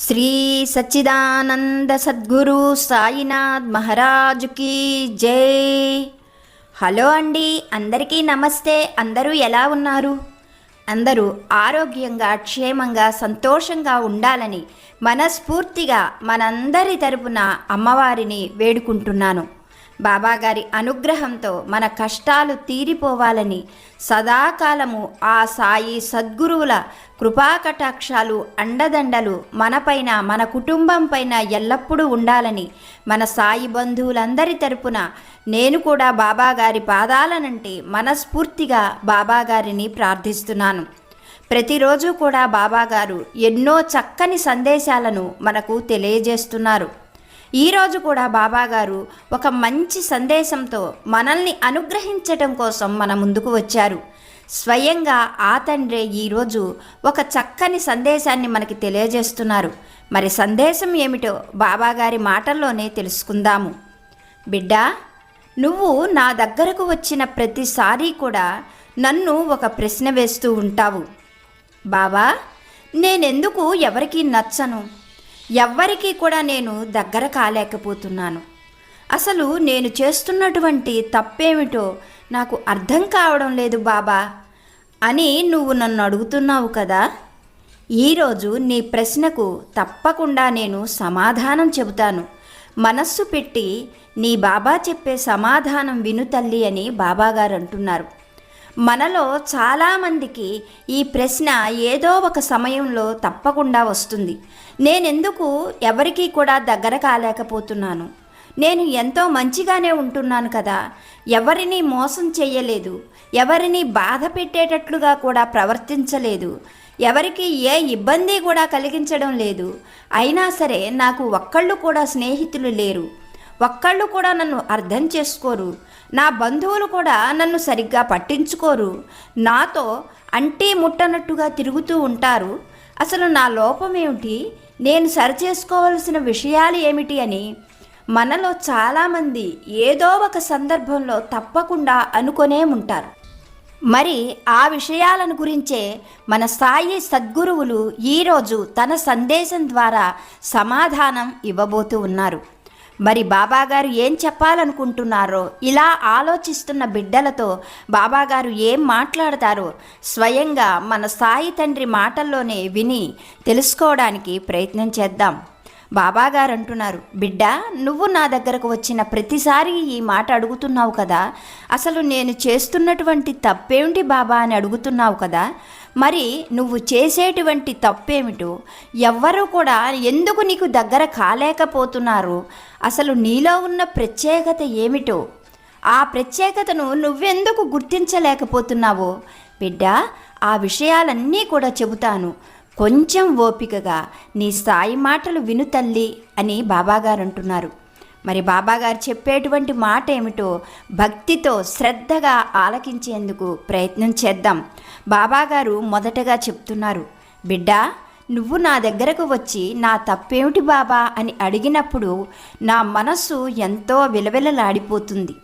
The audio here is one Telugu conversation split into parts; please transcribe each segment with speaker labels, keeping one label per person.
Speaker 1: శ్రీ సచ్చిదానంద సద్గురు సాయినాథ్ మహారాజుకి జై. హలో అండి అందరికీ నమస్తే. అందరూ ఎలా ఉన్నారు? అందరూ ఆరోగ్యంగా క్షేమంగా సంతోషంగా ఉండాలని మనస్ఫూర్తిగా మనందరి తరపున అమ్మవారిని వేడుకుంటున్నాను. బాబాగారి అనుగ్రహంతో మన కష్టాలు తీరిపోవాలని సదాకాలము ఆ సాయి సద్గురువుల కృపాకటాక్షాలు అండదండలు మనపైన మన కుటుంబం పైన ఎల్లప్పుడూ ఉండాలని మన సాయి బంధువులందరి తరపున నేను కూడా బాబాగారి పాదాలనంటే మనస్ఫూర్తిగా బాబాగారిని ప్రార్థిస్తున్నాను. ప్రతిరోజు కూడా బాబాగారు ఎన్నో చక్కని సందేశాలను మనకు తెలియజేస్తున్నారు. ఈరోజు కూడా బాబాగారు ఒక మంచి సందేశంతో మనల్ని అనుగ్రహించటం కోసం మన ముందుకు వచ్చారు. స్వయంగా ఆ తండ్రే ఈరోజు ఒక చక్కని సందేశాన్ని మనకి తెలియజేస్తున్నారు. మరి సందేశం ఏమిటో బాబాగారి మాటల్లోనే తెలుసుకుందాము. బిడ్డా నువ్వు నా దగ్గరకు వచ్చిన ప్రతిసారి కూడా నన్ను ఒక ప్రశ్న వేస్తూ ఉంటావు. బాబా నేనెందుకు ఎవరికీ నచ్చను? ఎవ్వరికీ కూడా నేను దగ్గర కాలేకపోతున్నాను. అసలు నేను చేస్తున్నటువంటి తప్పేమిటో నాకు అర్థం కావడం లేదు బాబా అని నువ్వు నన్ను అడుగుతున్నావు కదా. ఈరోజు నీ ప్రశ్నకు తప్పకుండా నేను సమాధానం చెబుతాను. మనస్సు పెట్టి నీ బాబా చెప్పే సమాధానం విను తల్లి అని బాబాగారు అంటున్నారు. మనలో చాలామందికి ఈ ప్రశ్న ఏదో ఒక సమయంలో తప్పకుండా వస్తుంది. నేనెందుకు ఎవరికీ కూడా దగ్గర కాలేకపోతున్నాను? నేను ఎంతో మంచిగానే ఉంటున్నాను కదా? ఎవరిని మోసం చేయలేదు ఎవరిని బాధ పెట్టేటట్లుగా కూడా ప్రవర్తించలేదు. ఎవరికి ఏ ఇబ్బంది కూడా కలిగించడం లేదు. అయినా సరే నాకు ఒక్కళ్ళు కూడా స్నేహితులు లేరు. ఒక్కళ్ళు కూడా నన్ను అర్థం చేసుకోరు. నా బంధువులు కూడా నన్ను సరిగ్గా పట్టించుకోరు. నాతో అంటే ముట్టనట్టుగా తిరుగుతూ ఉంటారు. అసలు నా లోపం ఏమిటి? నేను సరిచేసుకోవలసిన విషయాలు ఏమిటి అని మనలో చాలామంది ఏదో ఒక సందర్భంలో తప్పకుండా అనుకొనే ఉంటారు. మరి ఆ విషయాలను గురించే మన సాయి సద్గురువులు ఈరోజు తన సందేశం ద్వారా సమాధానం ఇవ్వబోతూ ఉన్నారు. మరి బాబాగారు ఏం చెప్పాలనుకుంటున్నారో ఇలా ఆలోచిస్తున్న బిడ్డలతో బాబాగారు ఏం మాట్లాడతారో స్వయంగా మన సాయి తండ్రి మాటల్లోనే విని తెలుసుకోవడానికి ప్రయత్నం చేద్దాం. బాబాగారు అంటున్నారు బిడ్డ నువ్వు నా దగ్గరకు వచ్చిన ప్రతిసారి ఈ మాట అడుగుతున్నావు కదా? అసలు నేను చేస్తున్నటువంటి తప్పేమిటి బాబా అని అడుగుతున్నావు కదా? మరి నువ్వు చేసేటువంటి తప్పేమిటో ఎవ్వరూ కూడా ఎందుకు నీకు దగ్గర కాలేకపోతున్నారు? అసలు నీలో ఉన్న ప్రత్యేకత ఏమిటో? ఆ ప్రత్యేకతను నువ్వెందుకు గుర్తించలేకపోతున్నావో? బిడ్డ ఆ విషయాలన్నీ కూడా చెబుతాను. కొంచెం ఓపికగా నీ స్థాయి మాటలు విను తల్లి అని బాబాగారు అంటున్నారు మరి బాబాగారు చెప్పేటువంటి మాట ఏమిటో భక్తితో శ్రద్ధగా ఆలకించేందుకు ప్రయత్నం చేద్దాం. బాబాగారు మొదటగా చెప్తున్నారు బిడ్డా నువ్వు నా దగ్గరకు వచ్చి నా తప్పేమిటి బాబా? అని అడిగినప్పుడు నా మనస్సు ఎంతో విలవిలలాడిపోతుంది.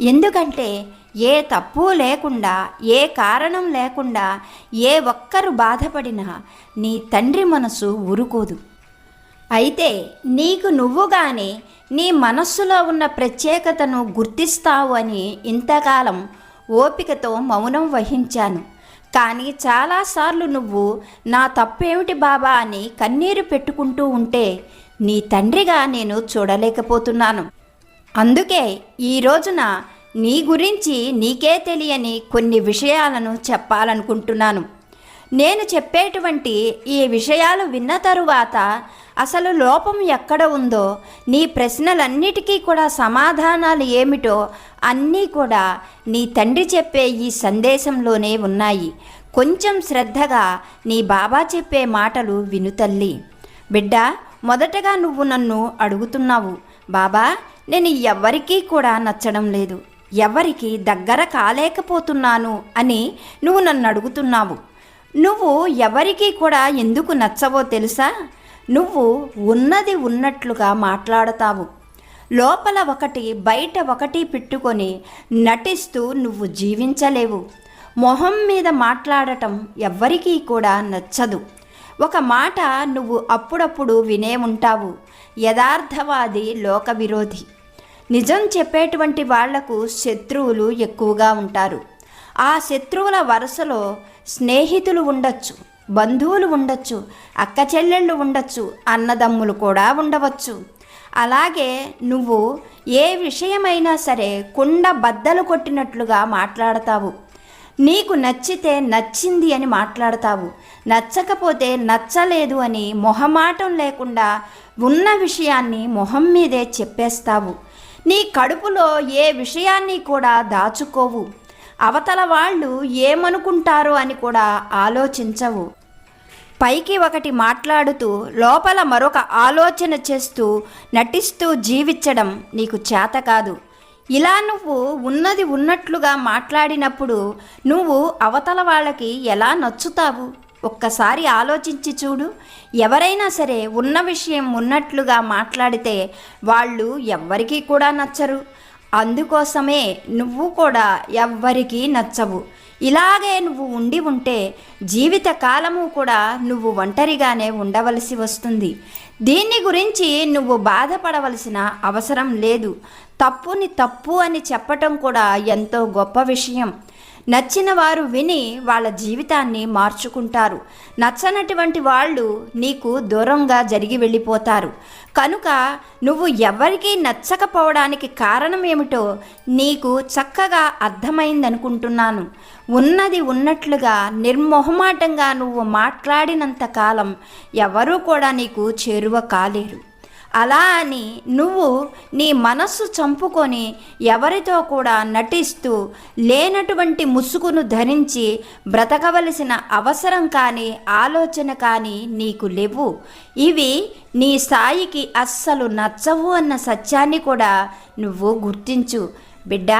Speaker 1: ఎందుకంటే ఏ తప్పు లేకుండా ఏ కారణం లేకుండా ఏ ఒక్కరు బాధపడినా నీ తండ్రి మనసు ఊరుకోదు. అయితే నీకు నువ్వుగానే నీ మనస్సులో ఉన్న ప్రత్యేకతను గుర్తిస్తావు అని ఇంతకాలం ఓపికతో మౌనం వహించాను. కానీ చాలాసార్లు నువ్వు నా తప్పేమిటి బాబా అని కన్నీరు పెట్టుకుంటూ ఉంటే నీ తండ్రిగా నేను చూడలేకపోతున్నాను. అందుకే ఈ రోజున నీ గురించి నీకే తెలియని కొన్ని విషయాలను చెప్పాలనుకుంటున్నాను. నేను చెప్పేటువంటి ఈ విషయాలు విన్న తరువాత అసలు లోపం ఎక్కడ ఉందో నీ ప్రశ్నలన్నిటికీ కూడా సమాధానాలు ఏమిటో అన్నీ కూడా నీ తండ్రి చెప్పే ఈ సందేశంలోనే ఉన్నాయి. కొంచెం శ్రద్ధగా నీ బాబా చెప్పే మాటలు విను తల్లి. బిడ్డ మొదటగా నువ్వు నన్ను అడుగుతున్నావు. బాబా నేను ఎవ్వరికీ కూడా నచ్చడం లేదు. ఎవరికి దగ్గర కాలేకపోతున్నాను అని నువ్వు నన్ను అడుగుతున్నావు. నువ్వు ఎవరికి కూడా ఎందుకు నచ్చవో తెలుసా? నువ్వు ఉన్నది ఉన్నట్లుగా మాట్లాడతావు. లోపల ఒకటి బయట ఒకటి పెట్టుకొని నటిస్తూ నువ్వు జీవించలేవు. మొహం మీద మాట్లాడటం ఎవ్వరికీ కూడా నచ్చదు. ఒక మాట నువ్వు అప్పుడప్పుడు వినే ఉంటావు. యథార్థవాది లోక విరోధి నిజం చెప్పేటువంటి వాళ్ళకు శత్రువులు ఎక్కువగా ఉంటారు. ఆ శత్రువుల వరుసలో స్నేహితులు ఉండొచ్చు బంధువులు ఉండొచ్చు అక్క చెల్లెళ్ళు ఉండొచ్చు అన్నదమ్ములు కూడా ఉండవచ్చు. అలాగే నువ్వు ఏ విషయమైనా సరే కుండ బద్దలు కొట్టినట్లుగా మాట్లాడతావు. నీకు నచ్చితే నచ్చింది అని మాట్లాడతావు. నచ్చకపోతే నచ్చలేదు అని మొహమాటం లేకుండా ఉన్న విషయాన్ని మొహం మీదే చెప్పేస్తావు. నీ కడుపులో ఏ విషయాన్ని కూడా దాచుకోవు. అవతల వాళ్ళు ఏమనుకుంటారో అని కూడా ఆలోచించవు. పైకి ఒకటి మాట్లాడుతూ లోపల మరొక ఆలోచన చేస్తూ నటిస్తూ జీవించడం నీకు చేత కాదు. ఇలా నువ్వు ఉన్నది ఉన్నట్లుగా మాట్లాడినప్పుడు నువ్వు అవతల వాళ్ళకి ఎలా నచ్చుతావు? ఒక్కసారి ఆలోచించి చూడు. ఎవరైనా సరే ఉన్న విషయం ఉన్నట్లుగా మాట్లాడితే వాళ్ళు ఎవ్వరికీ కూడా నచ్చరు. అందుకోసమే నువ్వు కూడా ఎవ్వరికీ నచ్చవు. ఇలాగే నువ్వు ఉండి ఉంటే జీవిత కాలము కూడా నువ్వు ఒంటరిగానే ఉండవలసి వస్తుంది. దీన్ని గురించి నువ్వు బాధపడవలసిన అవసరం లేదు. తప్పుని తప్పు అని చెప్పటం కూడా ఎంతో గొప్ప విషయం. నచ్చిన వారు విని వాళ్ళ జీవితాన్ని మార్చుకుంటారు. నచ్చనటువంటి వాళ్ళు నీకు దూరంగా జరిగి వెళ్ళిపోతారు. కనుక నువ్వు ఎవరికీ నచ్చకపోవడానికి కారణం ఏమిటో నీకు చక్కగా అర్థమైందనుకుంటున్నాను. ఉన్నది ఉన్నట్లుగా నిర్మోహమాటంగా నువ్వు మాట్లాడినంత కాలం ఎవరూ కూడా నీకు చేరువ కాలేరు. అలా అని నువ్వు నీ మనస్సు చంపుకొని ఎవరితో కూడా నటిస్తూ లేనటువంటి ముసుగును ధరించి బ్రతకవలసిన అవసరం కానీ ఆలోచన కానీ నీకు లేవు. ఇవి నీ స్థాయికి అస్సలు నచ్చవు అన్న సత్యాన్ని కూడా నువ్వు గుర్తించు. బిడ్డ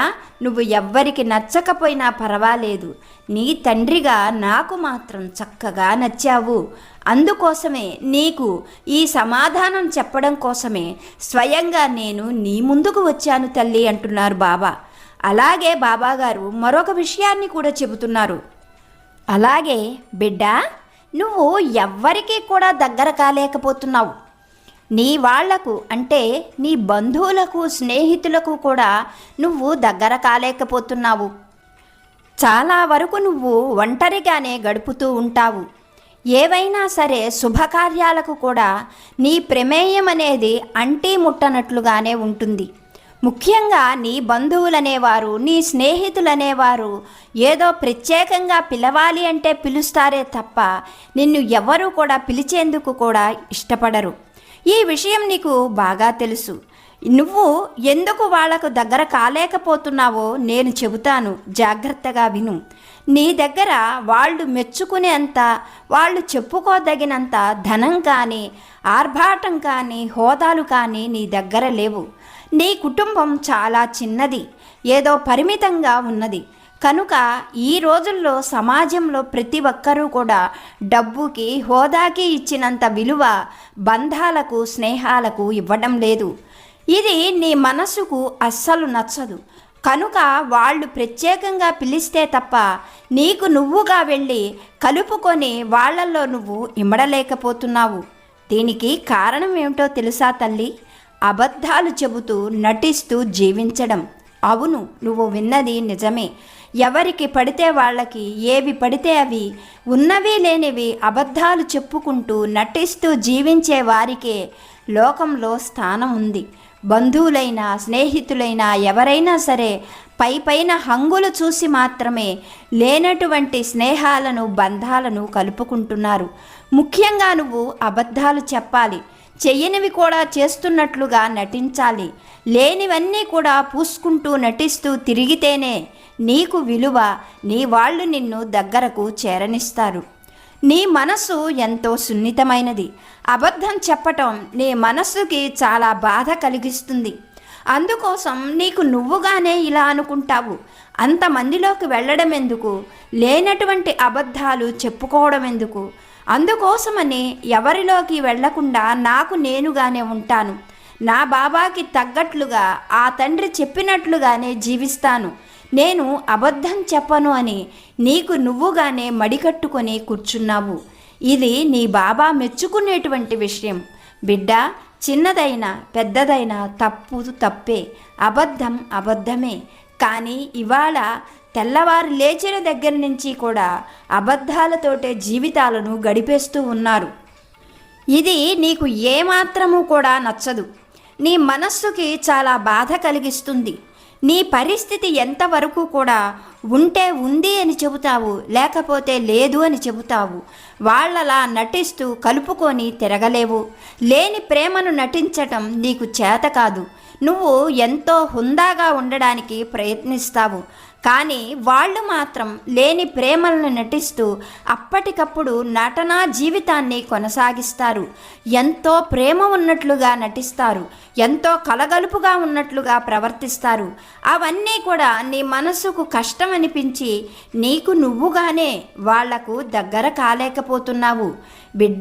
Speaker 1: నువ్వు ఎవ్వరికి నచ్చకపోయినా పర్వాలేదు. నీ తండ్రిగా నాకు మాత్రం చక్కగా నచ్చావు. అందుకోసమే నీకు ఈ సమాధానం చెప్పడం కోసమే స్వయంగా నేను నీ ముందుకు వచ్చాను తల్లి అంటున్నారు బాబా. అలాగే బాబాగారు మరొక విషయాన్ని కూడా చెబుతున్నారు. అలాగే బిడ్డ నువ్వు ఎవ్వరికీ కూడా దగ్గర కాలేకపోతున్నావు. నీ వాళ్ళకు అంటే నీ బంధువులకు స్నేహితులకు కూడా నువ్వు దగ్గర కాలేకపోతున్నావు. చాలా వరకు నువ్వు ఒంటరిగానే గడుపుతూ ఉంటావు. ఏవైనా సరే శుభకార్యాలకు కూడా నీ ప్రమేయం అనేది అంటీ ముట్టనట్లుగానే ఉంటుంది. ముఖ్యంగా నీ బంధువులనేవారు నీ స్నేహితులనేవారు ఏదో ప్రత్యేకంగా పిలవాలి అంటే పిలుస్తారే తప్ప నిన్ను ఎవరూ కూడా పిలిచేందుకు కూడా ఇష్టపడరు. ఈ విషయం నీకు బాగా తెలుసు. నువ్వు ఎందుకు వాళ్ళకు దగ్గర కాలేకపోతున్నావో నేను చెబుతాను. జాగ్రత్తగా విను. నీ దగ్గర వాళ్ళు మెచ్చుకునేంత వాళ్ళు చెప్పుకోదగినంత ధనం కానీ ఆర్భాటం కానీ హోదాలు కానీ నీ దగ్గర లేవు. నీ కుటుంబం చాలా చిన్నది. ఏదో పరిమితంగా ఉన్నది. కనుక ఈ రోజుల్లో సమాజంలో ప్రతి ఒక్కరూ కూడా డబ్బుకి హోదాకి ఇచ్చినంత విలువ బంధాలకు స్నేహాలకు ఇవ్వడం లేదు. ఇది నీ మనసుకు అస్సలు నచ్చదు. కనుక వాళ్ళు ప్రత్యేకంగా పిలిస్తే తప్ప నీకు నువ్వుగా వెళ్ళి కలుపుకొని వాళ్ళల్లో నువ్వు ఇమ్మడలేకపోతున్నావు దీనికి కారణం ఏమిటో తెలుసా తల్లి? అబద్ధాలు చెబుతూ నటిస్తూ జీవించడం. అవును నువ్వు విన్నది నిజమే. ఎవరికి పడితే వాళ్ళకి ఏవి పడితే అవి ఉన్నవి లేనివి అబద్ధాలు చెప్పుకుంటూ నటిస్తూ జీవించే వారికే లోకంలో స్థానం ఉంది. బంధువులైనా స్నేహితులైనా ఎవరైనా సరే పై పైన హంగులు చూసి మాత్రమే లేనటువంటి స్నేహాలను బంధాలను కలుపుకుంటున్నారు. ముఖ్యంగా నువ్వు అబద్ధాలు చెప్పాలి. చెయ్యనివి కూడా చేస్తున్నట్లుగా నటించాలి. లేనివన్నీ కూడా పూసుకుంటూ నటిస్తూ తిరిగితేనే నీకు విలువ నీ వాళ్ళు నిన్ను దగ్గరకు చేరనిస్తారు. నీ మనసు ఎంతో సున్నితమైనది. అబద్ధం చెప్పటం నీ మనస్సుకి చాలా బాధ కలిగిస్తుంది. అందుకోసం నీకు నువ్వుగానే ఇలా అనుకుంటావు. అంతమందిలోకి వెళ్ళడం ఎందుకు లేనటువంటి అబద్ధాలు చెప్పుకోవడం ఎందుకు అందుకోసమని ఎవరిలోకి వెళ్ళకుండా నాకు నేనుగానే ఉంటాను. నా బాబాకి తగ్గట్లుగా ఆ తండ్రి చెప్పినట్లుగానే జీవిస్తాను. నేను అబద్ధం చెప్పను అని నీకు నువ్వుగానే మడికట్టుకొని కూర్చున్నావు. ఇది నీ బాబా మెచ్చుకునేటువంటి విషయం. బిడ్డ చిన్నదైనా పెద్దదైనా తప్పు తప్పే. అబద్ధం అబద్ధమే. కానీ ఇవాళ తెల్లవారు లేచిన దగ్గర నుంచి కూడా అబద్ధాలతోటే జీవితాలను గడిపేస్తూ ఉన్నారు. ఇది నీకు ఏమాత్రము కూడా నచ్చదు. నీ మనస్సుకి చాలా బాధ కలిగిస్తుంది. నీ పరిస్థితి ఎంతవరకు కూడా ఉంటే ఉంది అని చెబుతావు లేకపోతే లేదు అని చెబుతావు వాళ్ళలా నటిస్తూ కలుపుకొని తిరగలేవు. లేని ప్రేమను నటించటం నీకు చేత కాదు. నువ్వు ఎంతో హుందాగా ఉండడానికి ప్రయత్నిస్తావు. కానీ వాళ్ళు మాత్రం లేని ప్రేమలను నటిస్తూ అప్పటికప్పుడు నటనా జీవితాన్ని కొనసాగిస్తారు. ఎంతో ప్రేమ ఉన్నట్లుగా నటిస్తారు. ఎంతో కలగలుపుగా ఉన్నట్లుగా ప్రవర్తిస్తారు. అవన్నీ కూడా నీ మనసుకు కష్టం అనిపించి నీకు నువ్వుగానే వాళ్ళకు దగ్గర కాలేకపోతున్నావు. బిడ్డ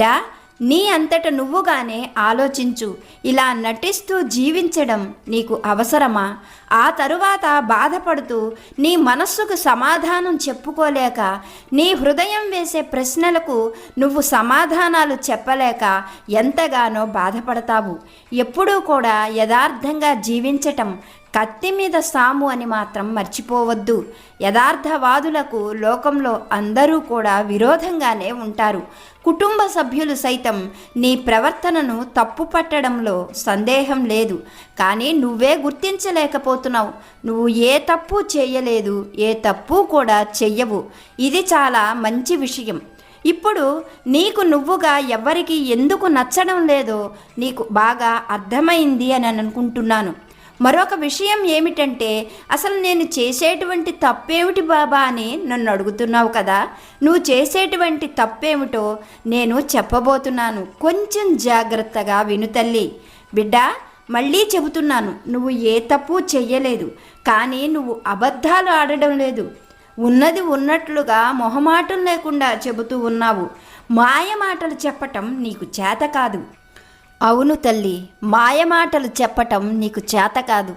Speaker 1: నీ అంతట నువ్వుగానే ఆలోచించు. ఇలా నటిస్తూ జీవించడం నీకు అవసరమా? ఆ తరువాత బాధపడుతూ నీ మనస్సుకు సమాధానం చెప్పుకోలేక నీ హృదయం వేసే ప్రశ్నలకు నువ్వు సమాధానాలు చెప్పలేక ఎంతగానో బాధపడతావు. ఎప్పుడూ కూడా యథార్థంగా జీవించటం కత్తి మీద సాము అని మాత్రం మర్చిపోవద్దు. యథార్థవాదులకు లోకంలో అందరూ కూడా విరోధంగానే ఉంటారు. కుటుంబ సభ్యులు సైతం నీ ప్రవర్తనను తప్పు పట్టడంలో సందేహం లేదు. కానీ నువ్వే గుర్తించలేకపోతున్నావు. నువ్వు ఏ తప్పు చేయలేదు ఏ తప్పు కూడా చెయ్యవు. ఇది చాలా మంచి విషయం. ఇప్పుడు నీకు నువ్వుగా ఎవరికి ఎందుకు నచ్చడం లేదో నీకు బాగా అర్థమైంది అని అనుకుంటున్నాను. మరొక విషయం ఏమిటంటే అసలు నేను చేసేటువంటి తప్పేమిటి బాబా అని నన్ను అడుగుతున్నావు కదా? నువ్వు చేసేటువంటి తప్పేమిటో నేను చెప్పబోతున్నాను. కొంచెం జాగ్రత్తగా విను తల్లి. బిడ్డ మళ్ళీ చెబుతున్నాను. నువ్వు ఏ తప్పు చెయ్యలేదు కానీ నువ్వు అబద్ధాలు ఆడడం లేదు. ఉన్నది ఉన్నట్లుగా మొహమాటం లేకుండా చెబుతూ ఉన్నావు. మాయ మాటలు చెప్పటం నీకు చేత కాదు. అవును తల్లి మాయమాటలు చెప్పటం నీకు చేత కాదు.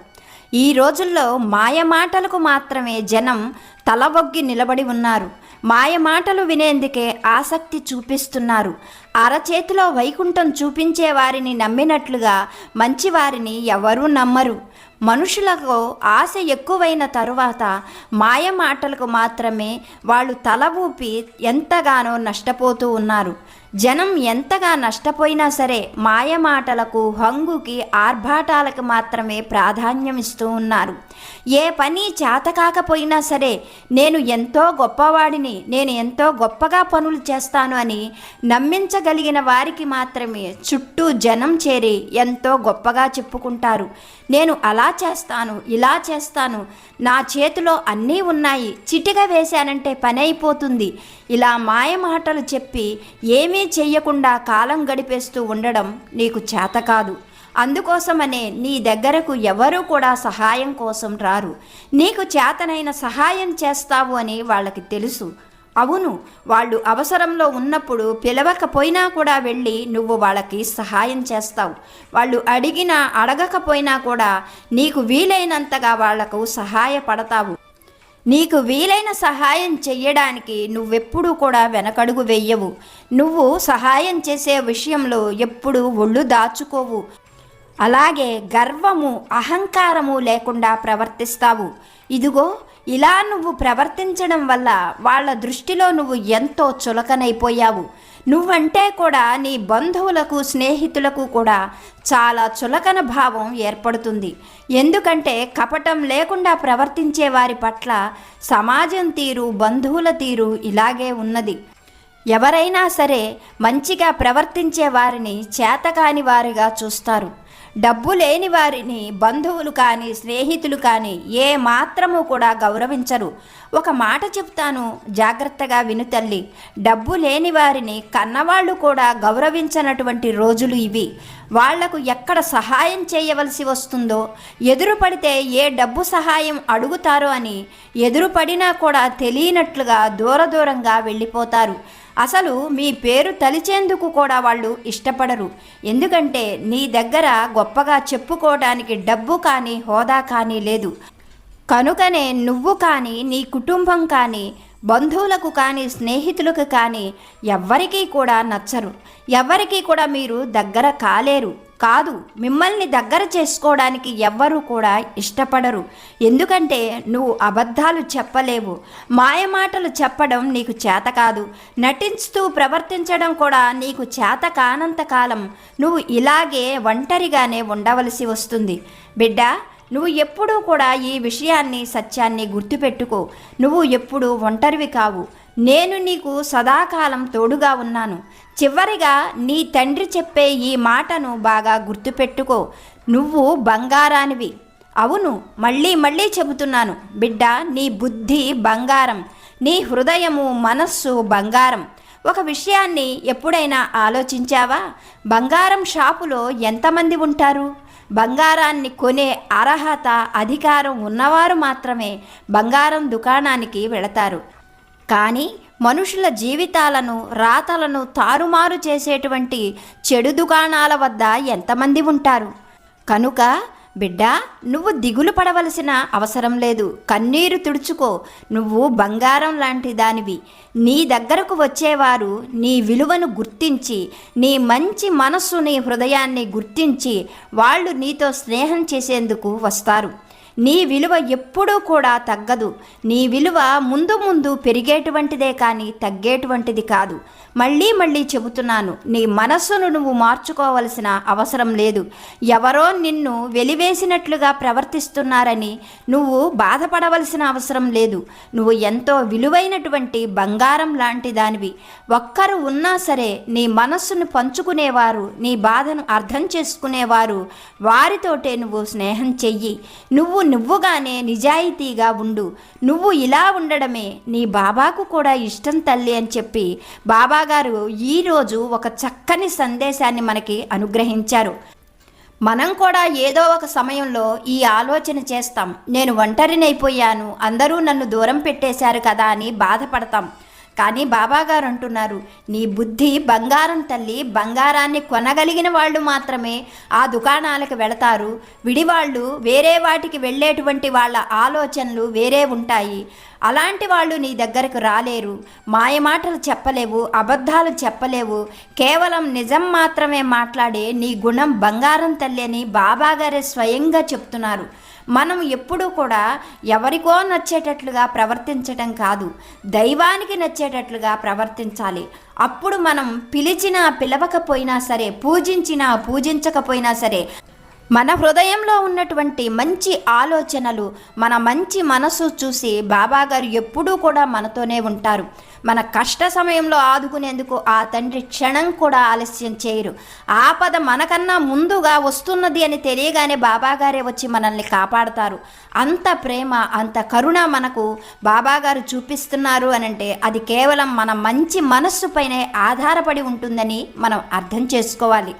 Speaker 1: ఈ రోజుల్లో మాయమాటలకు మాత్రమే జనం తలవొగ్గి నిలబడి ఉన్నారు. మాయమాటలు వినేందుకే ఆసక్తి చూపిస్తున్నారు. అరచేతిలో వైకుంఠం చూపించే వారిని నమ్మినట్లుగా మంచివారిని ఎవరూ నమ్మరు. మనుషులకు ఆశ ఎక్కువైన తరువాత మాయ మాటలకు మాత్రమే వాళ్ళు తల ఊపి ఎంతగానో నష్టపోతూ ఉన్నారు. జనం ఎంతగా నష్టపోయినా సరే మాయమాటలకు హంగుకి ఆర్భాటాలకు మాత్రమే ప్రాధాన్యం ఇస్తూ ఉన్నారు. ఏ పని చేత కాకపోయినా సరే నేను ఎంతో గొప్పవాడిని నేను ఎంతో గొప్పగా పనులు చేస్తాను అని నమ్మించగలిగిన వారికి మాత్రమే చుట్టూ జనం చేరి ఎంతో గొప్పగా చెప్పుకుంటారు. నేను అలా చేస్తాను ఇలా చేస్తాను నా చేతిలో అన్నీ ఉన్నాయి చిటిక వేశానంటే పని అయిపోతుంది. ఇలా మాయమాటలు చెప్పి ఏమీ చేయకుండా కాలం గడిపేస్తూ ఉండడం నీకు చేత కాదు. అందుకోసమనే నీ దగ్గరకు ఎవరూ కూడా సహాయం కోసం రారు. నీకు చేతనైన సహాయం చేస్తావు అని వాళ్ళకి తెలుసు. అవును వాళ్ళు అవసరంలో ఉన్నప్పుడు పిలవకపోయినా కూడా వెళ్ళి నువ్వు వాళ్ళకి సహాయం చేస్తావు. వాళ్ళు అడిగినా అడగకపోయినా కూడా నీకు వీలైనంతగా వాళ్ళకు సహాయపడతావు. నీకు వీలైన సహాయం చెయ్యడానికి నువ్వెప్పుడూ కూడా వెనకడుగు వెయ్యవు నువ్వు సహాయం చేసే విషయంలో ఎప్పుడూ ఒళ్ళు దాచుకోవు. అలాగే గర్వము అహంకారము లేకుండా ప్రవర్తిస్తావు. ఇదిగో ఇలా నువ్వు ప్రవర్తించడం వల్ల వాళ్ళ దృష్టిలో నువ్వు ఎంతో చులకనైపోయావు. నువ్వంటే కూడా నీ బంధువులకు స్నేహితులకు కూడా చాలా చులకన భావం ఏర్పడుతుంది. ఎందుకంటే కపటం లేకుండా ప్రవర్తించే వారి పట్ల సమాజం తీరు బంధువుల తీరు ఇలాగే ఉన్నది. ఎవరైనా సరే మంచిగా ప్రవర్తించే వారిని చేతకాని వారిగా చూస్తారు. డబ్బు లేని వారిని బంధువులు కానీ స్నేహితులు కానీ ఏ మాత్రము కూడా గౌరవించరు. ఒక మాట చెప్తాను జాగ్రత్తగా విను తల్లి. డబ్బు లేని వారిని కన్నవాళ్ళు కూడా గౌరవించనటువంటి రోజులు ఇవి. వాళ్ళకు ఎక్కడ సహాయం చేయవలసి వస్తుందో ఎదురు పడితే ఏ డబ్బు సహాయం అడుగుతారో అని ఎదురు పడినా కూడా తెలియనట్లుగా దూర దూరంగా వెళ్ళిపోతారు. అసలు మీ పేరు తలిచేందుకు కూడా వాళ్ళు ఇష్టపడరు. ఎందుకంటే నీ దగ్గర గొప్పగా చెప్పుకోవడానికి డబ్బు కానీ హోదా కానీ లేదు. కనుకనే నువ్వు కానీ నీ కుటుంబం కానీ బంధువులకు కానీ స్నేహితులకు కానీ ఎవ్వరికీ కూడా నచ్చరు. ఎవ్వరికీ కూడా మీరు దగ్గర కాలేరు. కాదు మిమ్మల్ని దగ్గర చేసుకోవడానికి ఎవ్వరూ కూడా ఇష్టపడరు. ఎందుకంటే నువ్వు అబద్ధాలు చెప్పలేవు. మాయమాటలు చెప్పడం నీకు చేత కాదు. నటించుతూ ప్రవర్తించడం కూడా నీకు చేత కానంత కాలం నువ్వు ఇలాగే ఒంటరిగానే ఉండవలసి వస్తుంది. బిడ్డ నువ్వు ఎప్పుడూ కూడా ఈ విషయాన్ని సత్యాన్ని గుర్తుపెట్టుకో. నువ్వు ఎప్పుడు ఒంటరివి కావు. నేను నీకు సదాకాలం తోడుగా ఉన్నాను. చివరిగా నీ తండ్రి చెప్పే ఈ మాటను బాగా గుర్తుపెట్టుకో. నువ్వు బంగారానివి. అవును మళ్ళీ మళ్ళీ చెబుతున్నాను. బిడ్డ నీ బుద్ధి బంగారం. నీ హృదయము మనస్సు బంగారం. ఒక విషయాన్ని ఎప్పుడైనా ఆలోచించావా? బంగారం షాపులో ఎంతమంది ఉంటారు? బంగారాన్ని కొనే అర్హత అధికారం ఉన్నవారు మాత్రమే బంగారం దుకాణానికి వెళతారు. కానీ మనుషుల జీవితాలను రాతలను తారుమారు చేసేటువంటి చెడు దుకాణాల వద్ద ఎంతమంది ఉంటారు? కనుక బిడ్డా నువ్వు దిగులు పడవలసిన అవసరం లేదు. కన్నీరు తుడుచుకో. నువ్వు బంగారం లాంటి దానివి. నీ దగ్గరకు వచ్చేవారు నీ విలువను గుర్తించి నీ మంచి మనస్సు నీ హృదయాన్ని గుర్తించి వాళ్ళు నీతో స్నేహం చేసేందుకు వస్తారు. నీ విలువ ఎప్పుడూ కూడా తగ్గదు. నీ విలువ ముందు ముందు పెరిగేటువంటిదే కానీ తగ్గేటువంటిది కాదు. మళ్ళీ మళ్ళీ చెబుతున్నాను నీ మనస్సును నువ్వు మార్చుకోవలసిన అవసరం లేదు. ఎవరో నిన్ను వెలివేసినట్లుగా ప్రవర్తిస్తున్నారని నువ్వు బాధపడవలసిన అవసరం లేదు. నువ్వు ఎంతో విలువైనటువంటి బంగారం లాంటి దానివి. ఒక్కరు ఉన్నా సరే నీ మనస్సును పంచుకునేవారు నీ బాధను అర్థం చేసుకునేవారు. వారితోటే నువ్వు స్నేహం చెయ్యి. నువ్వు నువ్వుగానే నిజాయితీగా ఉండు. నువ్వు ఇలా ఉండడమే నీ బాబాకు కూడా ఇష్టం తల్లి అని చెప్పి బాబాగారు ఈరోజు ఒక చక్కని సందేశాన్ని మనకి అనుగ్రహించారు. మనం కూడా ఏదో ఒక సమయంలో ఈ ఆలోచన చేస్తాం. నేను ఒంటరినైపోయాను. అందరూ నన్ను దూరం పెట్టేశారు కదా అని బాధపడతాం. కానీ బాబాగారు అంటున్నారు నీ బుద్ధి బంగారం తల్లి బంగారాన్ని కొనగలిగిన వాళ్ళు మాత్రమే ఆ దుకాణాలకు వెళతారు. విడివాళ్ళు వేరే వాటికి వెళ్ళేటువంటి వాళ్ళ ఆలోచనలు వేరే ఉంటాయి. అలాంటి వాళ్ళు నీ దగ్గరకు రాలేరు. మాయమాటలు చెప్పలేవు అబద్ధాలు చెప్పలేవు. కేవలం నిజం మాత్రమే మాట్లాడే నీ గుణం బంగారం తల్లి అని బాబాగారే స్వయంగా చెప్తున్నారు. మనం ఎప్పుడూ కూడా ఎవరికో నచ్చేటట్లుగా ప్రవర్తించటం కాదు. దైవానికి నచ్చేటట్లుగా ప్రవర్తించాలి. అప్పుడు మనం పిలిచినా పిలవకపోయినా సరే పూజించినా పూజించకపోయినా సరే మన హృదయంలో ఉన్నటువంటి మంచి ఆలోచనలు మన మంచి మనసు చూసి బాబాగారు ఎప్పుడూ కూడా మనతోనే ఉంటారు. మన కష్ట సమయంలో ఆదుకునేందుకు ఆ తండ్రి క్షణం కూడా ఆలస్యం చేయరు. ఆపద మనకన్నా ముందుగా వస్తున్నది అని తెలియగానే బాబాగారే వచ్చి మనల్ని కాపాడతారు. అంత ప్రేమ అంత కరుణ మనకు బాబాగారు చూపిస్తున్నారు అనంటే అది కేవలం మన మంచి మనస్సుపైనే ఆధారపడి ఉంటుందని మనం అర్థం చేసుకోవాలి.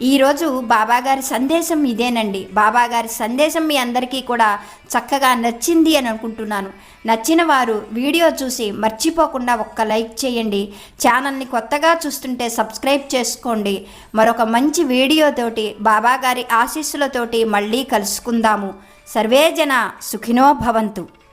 Speaker 1: ఈరోజు బాబాగారి సందేశం ఇదేనండి. బాబాగారి సందేశం మీ అందరికీ కూడా చక్కగా నచ్చింది అని అనుకుంటున్నాను. నచ్చిన వారు వీడియో చూసి మర్చిపోకుండా ఒక్క లైక్ చేయండి. ఛానల్ని కొత్తగా చూస్తుంటే సబ్స్క్రైబ్ చేసుకోండి. మరొక మంచి వీడియోతోటి బాబాగారి ఆశీస్సులతోటి మళ్ళీ కలుసుకుందాము. సర్వేజన సుఖినో భవంతు.